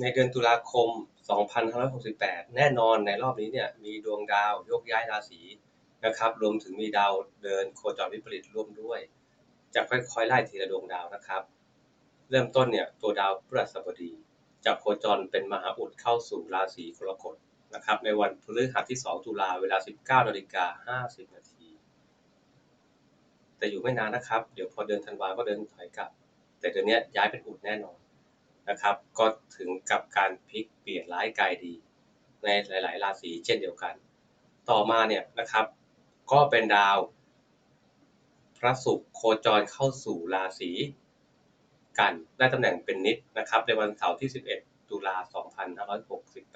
ในเดือนตุลาคม 2568 แน่นอนในรอบนี้เนี่ยมีดวงดาวโยกย้ายราศีนะครับ รวมถึงมีดาวเดินโคจรวิปริตร่วมด้วย จะค่อยๆไล่ทีละดวงดาวนะครับ เริ่มต้นเนี่ยตัวดาวพฤหัสบดีจะโคจรเป็นมหาอุดเข้าสู่ราศีกรกฎนะครับในวันพฤหัสที่ 2 ตุลาเวลา 19นาฬิกา50นาทีแต่อยู่ไม่นานนะครับ เดี๋ยวพอเดินธันวาก็เดินถอยกลับ แต่เดือนนี้ย้ายเป็นอุดแน่นอน นะครับ ก็ถึงกับการพลิกเปลี่ยนร้ายกายดี ในหลาย ๆ ราศีเช่นเดียวกัน ต่อมาเนี่ยนะครับ ก็เป็นดาว พระศุกร์โคจรเข้าสู่ราศีกันได้ตำแหน่งเป็นนิดนะครับ ในวันเสาร์ที่ 11 ตุลา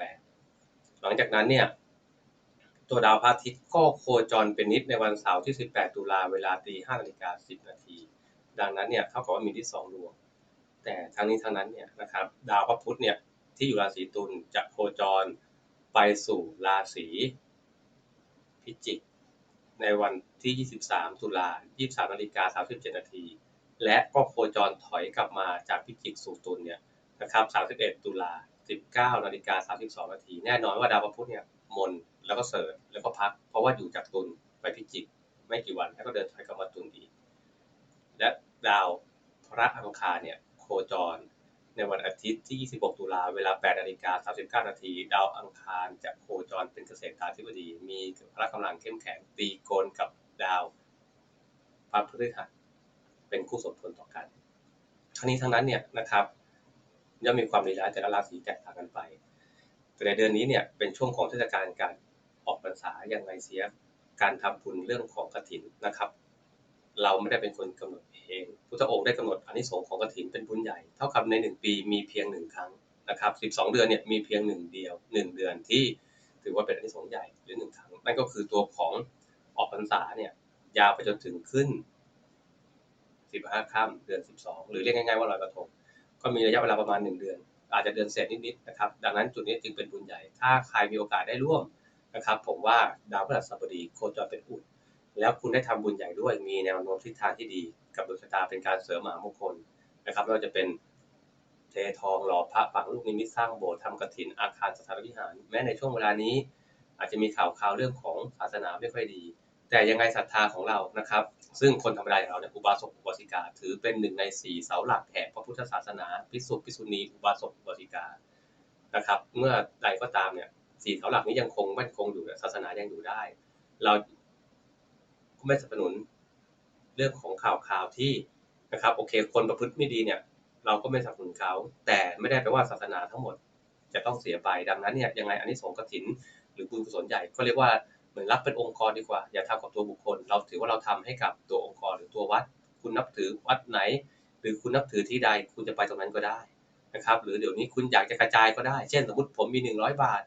2568 หลังจากนั้นเนี่ยตัวดาวพระอาทิตย์ก็โคจรเป็นนิดในวันเสาร์ที่ 18 ตุลาเวลาตี5นาฬิกา10 นาที ดังนั้นเนี่ยเท่ากับว่ามีที่ 2 ดวง แต่ทั้งนี้ทั้งนั้นเนี่ยนะครับดาวพระพุธเนี่ยที่อยู่ราศีตุลจะโคจรไปสู่ราศีพิจิกในวันที่ 23 ตุลา23นาฬิกา37นาทีและก็โคจรถอยกลับมาจากพิจิกสู่ตุลเนี่ยนะครับ31 ตุลา19นาฬิกา32นาทีแน่นอนว่าดาวพระพุธเนี่ยมนแล้วก็เสริแล้วก็พัก เพราะว่าอยู่จากตุลไปพิจิกไม่กี่วันแล้วก็เดินถอยกลับมาตุลอีก และดาวพระอังคารเนี่ย คจร ในวันอาทิตย์ที่ 26 ตุลาเวลา 8นาฬิกา39 นาทีดาวอังคารจะโคจรเป็นเกษตราธิบดี มีพละกำลังเข้มแข็งตีโกนกับดาวพระพฤหัสเป็นคู่สมพลต่อกัน ทั้งนี้ทั้งนั้นเนี่ยนะครับย่อมมีความดีร้าแต่ละราศีแตกต่างกันไป แต่ในเดือนนี้เนี่ยเป็นช่วงของเทศกาลการออกพรรษาอย่างไรเสียการทำบุญเรื่องของกฐินนะครับ เราไม่ได้เป็นคนกำหนดเองพุทธองค์ได้กำหนดอนิสงส์ของกฐินเป็นบุญใหญ่ เท่ากับในหนึ่งปีมีเพียงหนึ่งครั้งนะครับสิบสองเดือนเนี่ยมีเพียงหนึ่งเดียวหนึ่งเดือนที่ถือว่าเป็นอนิสงส์ใหญ่หรือหนึ่งครั้งนั่นก็คือตัวของออกพรรษาเนี่ยยาวไปจนถึงขึ้นสิบห้าค่ำเดือนสิบสองหรือเรียกง่ายๆว่าลอยกระทงก็มีระยะเวลาประมาณหนึ่งเดือน อาจจะเดือนเศษนิดๆนะครับดังนั้นจุดนี้จึงเป็นบุญใหญ่ ถ้าใครมีโอกาสได้ร่วมนะครับผมว่าดาวพฤหัสบดีโคจรเป็นอุด แล้วคุณได้ทำบุญใหญ่ด้วยมีแนวโน้มทิศทางที่ดีกับดวงชะตาเป็นการเสริมมหามงคลนะครับไม่ว่าจะเป็นเททองหล่อพระฝังลูกนิมิตสร้างโบสถ์ทำกฐินอาคารสถานวิหาร แม้ในช่วงเวลานี้ อาจจะมีข่าวข่าวเรื่องของศาสนาไม่ค่อยดี แต่ยังไงศรัทธาของเรานะครับ ซึ่งคนธรรมดาอย่างเราเนี่ยอุบาสกอุบาสิกา ถือเป็นหนึ่งในสี่เสาหลักแห่งพระพุทธศาสนาพิสุภิกษุณีอุบาสกอุบาสิกานะครับ เมื่อใดก็ตามเนี่ยสี่เสาหลักนี้ยังคงมั่นคงอยู่ศาสนายังอยู่ได้ เรา ก็ไม่สนับสนุนเรื่องของข่าวข่าวที่นะครับโอเค คนประพฤติไม่ดีเนี่ย เราก็ไม่สนับสนุนเขา แต่ไม่ได้แปลว่าศาสนาทั้งหมด จะต้องเสียไปดังนั้นเนี่ยยังไงอันนี้สงส์กฐิน หรือบุญกุศลใหญ่ก็เรียกว่าเหมือนรับเป็นองค์กรดีกว่า อย่าทำกับตัวบุคคล เราถือว่าเราทำให้กับตัวองค์กรหรือตัววัด คุณนับถือวัดไหน หรือคุณนับถือที่ใด คุณจะไปตรงนั้นก็ได้นะครับ หรือเดี๋ยวนี้คุณอยากจะกระจายก็ได้ เช่น สมมติผมมี 100 บาท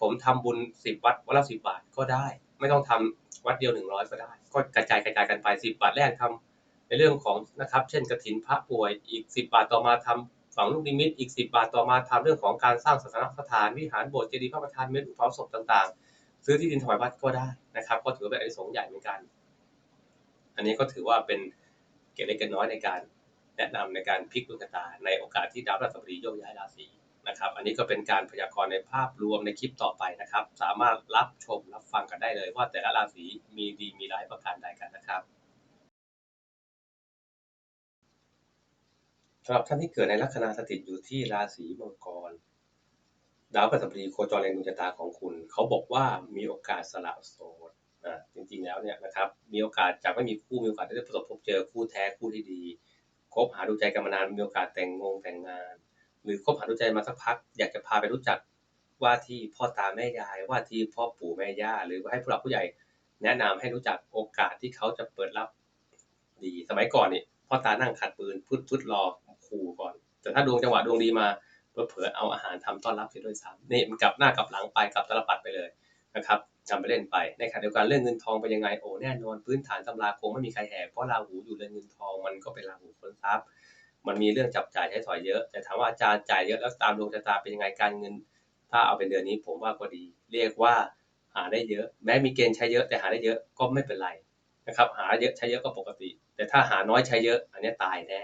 ผมทำบุญ 10 วัดวันละ10 บาทก็ได้ ไม่ต้องทำ วัดเดียว100ก็ได้ ก็กระจายกระจายกันไป10บบาทแรกทำในเรื่องของนะครับ เช่นกฐินพระป่วยอีก10บบาทต่อมาทำฝังลูกนิมิตอีก10บบาทต่อมาทำเรื่องของการสร้างศาสนสถานวิหารโบสถ์เจดีย์พระประธานเมรุเผาศพต่างๆ ซื้อที่ดินถวายวัดก็ได้นะครับ ก็ถือว่าเป็นอานิสงใหญ่เหมือนกัน อันนี้ก็ถือว่าเป็นเกร็ดเล็กเกร็ดน้อยในการแนะนำในการพลิกดวงชะตาในโอกาสที่ดาวพฤหัสบดีโยกย้ายราศี นะครับ อันนี้ก็เป็นการพยากรณ์ในภาพรวมในคลิปต่อไปนะครับ สามารถรับชมรับฟังกันได้เลย ว่าแต่ละราศีมีดีมีร้ายประการใดกันนะครับสำหรับท่านที่เกิดในลัคนาสถิตอยู่ที่ราศีมังกร ดาวพฤหัสบดีโคจรในดวงชะตาของคุณ เขาบอกว่ามีโอกาสสละโสดอ่าจริงๆแล้วเนี่ยนะครับมีโอกาสจะไม่มีคู่มีโอกาสได้ประสบพบเจอคู่แท้คู่ที่ดีคบหาดูใจกันมานานมีโอกาสแต่งงงแต่งงาน หรือคบหาดูใจมาสักพัก อยากจะพาไปรู้จักว่าที่พ่อตาแม่ยายว่าที่พ่อปู่แม่ย่าหรือว่าให้ผู้หลักผู้ใหญ่ แนะนำให้รู้จักโอกาสที่เขาจะเปิดรับดีสมัยก่อนนี่พ่อตานั่งขัดปืนพุดพุดรอขู่ก่อน แต่ถ้าดวงจังหวะดวงดีมาเผลอเอาอาหารทำต้อนรับเสียด้วยซ้ำนี่มันกลับหน้ากลับหลังไปกลับตลปัดไปเลยนะครับจำไปเล่นไปในขณะเดียวกันเรื่องเงินทองเป็นยังไงโอ้แน่นอนพื้นฐานตำราคงไม่มีใครแหกเพราะราหูอยู่เรื่อนเงินทองมันก็เป็นราหูคนทรัพย์ มันมีเรื่องจับจ่ายใช้สอยเยอะ แต่ถามว่าอาจารย์จ่ายเยอะแล้วตามดวงชะตาเป็นยังไงการเงิน ถ้าเอาเป็นเดือนนี้ผมว่าก็ดี เรียกว่าหาได้เยอะ แม้มีเกณฑ์ใช้เยอะแต่หาได้เยอะก็ไม่เป็นไรนะครับ หาเยอะใช้เยอะก็ปกติ แต่ถ้าหาน้อยใช้เยอะ อันนี้ตายแน่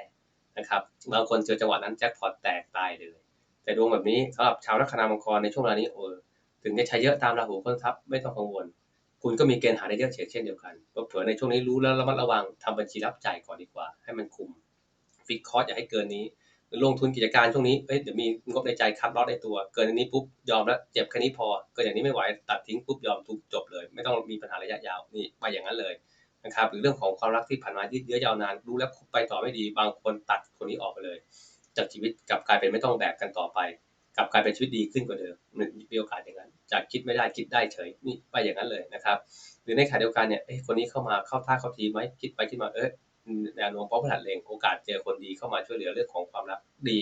นะครับบางคนเจอจังหวะนั้นแจ็คพอตแตกตายเลย แต่ดวงแบบนี้สำหรับชาวลัคนามังกรในช่วงเวลานี้เออถึงจะใช้เยอะตามราหูค้นทรัพย์ไม่ต้องกังวล คุณก็มีเกณฑ์หาได้เยอะเช่นเดียวกันเผื่อในช่วงนี้รู้แล้วระมัดระวังทำบัญชีรับจ่ายก่อนดีกว่า ให้มันคุม ฟิกคอร์สอย่าให้เกินนี้หรือลงทุนกิจการช่วงนี้เอ้ยเดี๋ยวมีงบในใจคัดลอตในตัว เกินอันนี้ปุ๊บยอมแล้วเจ็บแค่นี้พอเกินอย่างนี้ไม่ไหวตัดทิ้งปุ๊บยอมทุกจบเลย ไม่ต้องมีปัญหาระยะยาวนี่ไปอย่างนั้นเลยนะครับหรือเรื่องของความรักที่ผ่านมายืดเยื้อยาวนานรู้แล้วไปต่อไม่ดีบางคนตัดคนนี้ออกไปเลย จากชีวิตกลับกลายเป็นไม่ต้องแบกกันต่อไปกลับกลายเป็นชีวิตดีขึ้นกว่าเดิมมันมีโอกาสอย่างนั้น จากคิดไม่ได้คิดได้เฉยนี่ไปอย่างนั้นเลยนะครับ หรือในขณะเดียวกันเนี่ยเอ้ยคนนี้เข้ามาเข้าท่าเข้าทีไหมคิดไปคิดมาเออ แนวโน้มเพราะผลัดเลงโอกาสเจอคนดีเข้ามาช่วยเหลือเรื่องของความรักดี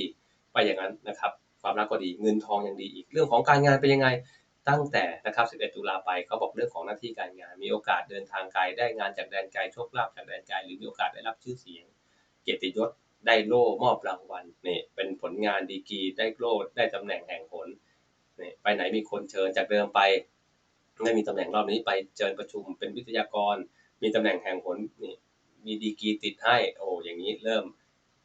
ไปอย่างนั้นนะครับ ความรักก็ดีเงินทองยังดีอีกเรื่องของการงานเป็นยังไงตั้งแต่นะครับ 11 ตุลาไปเขาบอกเรื่องของหน้าที่การงาน มีโอกาสเดินทางไกลได้งานจากแดนไกลโชคลาภจากแดนไกลหรือมีโอกาสได้รับชื่อเสียง เกียรติยศได้โล่มอบรางวัลนี่เป็นผลงานดีกรีได้โล่ได้ตำแหน่งแห่งผลนี่ไปไหนมีคนเชิญจากเดิมไปไม่มีตำแหน่งรอบนี้ไปเชิญประชุมเป็นวิทยากร มีตำแหน่งแห่งผลนี่ มีดีกีติดให้ โอ้อย่างนี้เริ่ม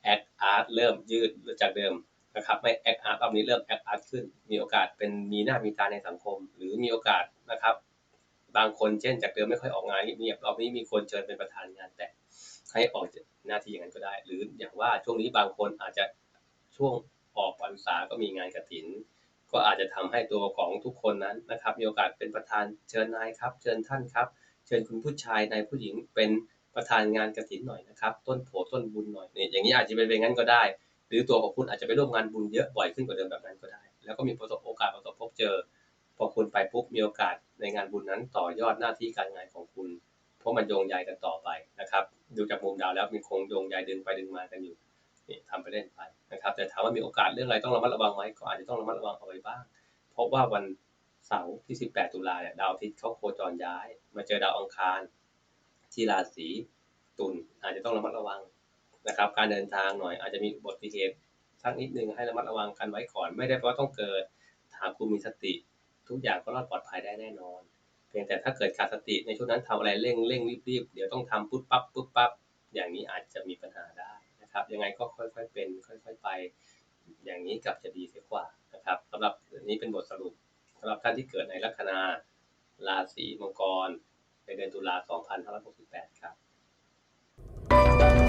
แอคอาร์ตเริ่มยืดจากเดิมนะครับไม่แอคอาร์ตรอบนี้เริ่มแอคอาร์ตขึ้น มีโอกาสเป็นมีหน้ามีตาในสังคม หรือมีโอกาสนะครับ บางคนเช่นจากเดิมไม่ค่อยออกงานเงียบรอบนี้มีคนเชิญเป็นประธานงานแต่งให้ออกหน้าที่อย่างนั้นก็ได้ หรืออย่างว่าช่วงนี้บางคนอาจจะช่วงออกพรรษาก็มีงานกระถิน ก็อาจจะทำให้ตัวของทุกคนนั้นนะครับ มีโอกาสเป็นประธานเชิญนายครับ เชิญท่านครับ เชิญคุณผู้ชายนายผู้หญิงเป็น ประธานงานกระถินหน่อยนะครับ ต้นโผต้นบุญหน่อยเนี่ยอย่างนี้อาจจะเป็นไปงั้นก็ได้ หรือตัวของคุณอาจจะไปร่วมงานบุญเยอะบ่อยขึ้นกว่าเดิมแบบนั้นก็ได้ แล้วก็มีประสบโอกาสประสบพบเจอ พอคุณไปปุ๊บมีโอกาสในงานบุญนั้นต่อยอดหน้าที่การงานของคุณ เพราะมันโยงใยกันต่อไปนะครับ ดูจากมุมดาวแล้วมีคงโยงใยดึงไปดึงมากันอยู่นี่ทำไปเล่นไปนะครับ แต่ถามว่ามีโอกาสเรื่องอะไรต้องระมัดระวังไหมก็อาจจะต้องระมัดระวังเอาไว้บ้าง เพราะว่าวันเสาร์ที่ 18 ตุลาเนี่ยดาวอาทิตย์เขาโคจรย้าย มาเจอดาวอังคาร ที่ราศีตุลอาจจะต้องระมัดระวังนะครับ การเดินทางหน่อยอาจจะมีอุบัติเหตุสักนิดนึงให้ระมัดระวังกันไว้ก่อน ไม่ได้เพราะต้องเกิดถามคุณมีสติ ทุกอย่างก็รอดปลอดภัยได้แน่นอน เพียงแต่ถ้าเกิดขาดสติในช่วงนั้นทำอะไรเร่งเร่งรีบๆเดี๋ยวต้องทำปุ๊บปั๊บปุ๊บปั๊บอย่างนี้อาจจะมีปัญหาได้นะครับ ยังไงก็ค่อยๆเป็น ค่อย ๆไป อย่างนี้กลับจะดีเสียกว่านะครับสำหรับนนี้เป็นบทสรุปสำหรับท่านที่เกิดในลัคนาราศีมังกร ในเดือนตุลา2568 ครับ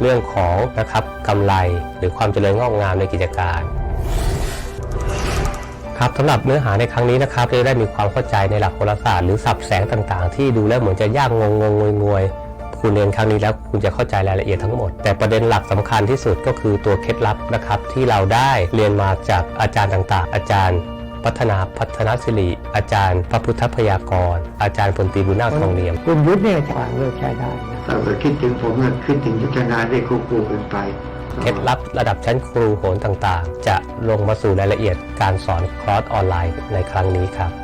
เรื่องของนะครับกำไรหรือความเจริญงอกงามในกิจการครับสำหรับเนื้อหาในครั้งนี้นะครับจะได้มีความเข้าใจในหลักโหราศาสตร์หรือสับแสงต่างๆ ที่ดูแล้วเหมือนจะยากงงงงงวยงวยคุณเรียนครั้งนี้แล้วคุณจะเข้าใจรายละเอียดทั้งหมด แต่ประเด็นหลักสำคัญที่สุดก็คือตัวเคล็ดลับนะครับ ที่เราได้เรียนมาจากอาจารย์ต่างๆ อาจารย์ พัฒนาพัฒนศิริอาจารย์ พระพุทธพยากร อาจารย์พลตีบุญนาคทองเนียมคุณยุทธเนี่ยจะเลิกใช้ได้ ถ้าเกิดคิดถึงผมก็คิดถึงยุทธนาได้ควบคู่กันไปเคล็ดลับระดับชั้นครูโหรต่างๆ จะลงมาสู่รายละเอียดการสอนคลอร์สออนไลน์ในครั้งนี้ครับ